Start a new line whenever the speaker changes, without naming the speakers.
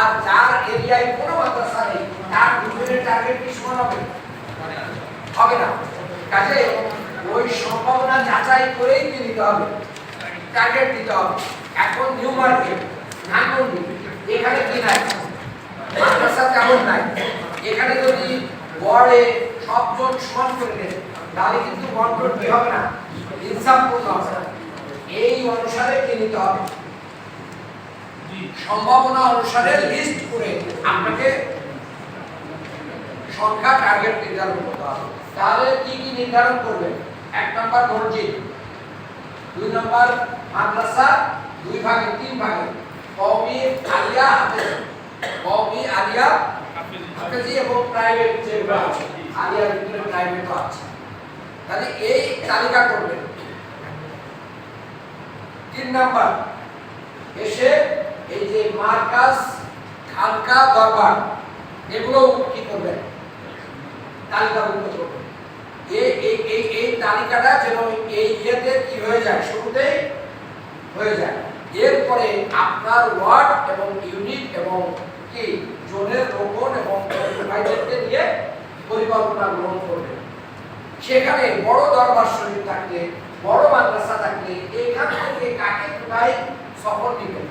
আর যার এরিয়ায় কোনো মাদ্রাসা নেই। তার দুজনের টার্গেট কি সমান হবে? হবে না। কাজে ওই সম্ভাবনা যাচাই করেই দিতে হবে টার্গেট দিতে হবে। এখন নিউ মার্কেট ধানমন্ডি, এখানে কি নাই? মাদ্রাসা তেমন নাই। এখানে যদি গড়ে সবজন সমান করে দেন তাহলে কিন্তু বন্টন কি হবে না? ইনসাফপূর্ণ হবে এই অনুসারে কি নিতে হবে? সম্ভাবনা অনুসারে লিস্ট করে আপনাকে সংখ্যা টার্গেট নির্ধারণ করতে হবে। তাহলে কি কি নির্ধারণ করবেন? এক নম্বর মসজিদ, দুই নম্বর মাদ্রাসা, দুই ভাগে, তিন ভাগে। কওমি আলিয়া কওমি আলিয়া হাফেজি এবং প্রাইভেট যেগুলো আলিয়ার ভিতরে প্রাইভেটও আছে। তাহলে এই তালিকা করবেন। তিন নাম্বার, এসে এই যে মার্কাস, খানকা, দরবার, এগুলো কি করবেন? তালিকাভুক্ত করবেন এই এই এই তালিকাটা যেন এই ইয়েতে কি হয়ে যায়? শুরুতেই হয়ে যায়। এরপরে আপনার ওয়ার্ড এবং ইউনিট এবং কি? জোনের রোপণ এবং ভাইদেরকে দিয়ে পরিকল্পনা গ্রহণ করবেন। সেখানে বড় দরবার শরীফ থাকলে, বড় মাদ্রাসা থাকলে, এখান থেকে কাকে কোথায় সফর দিবেন?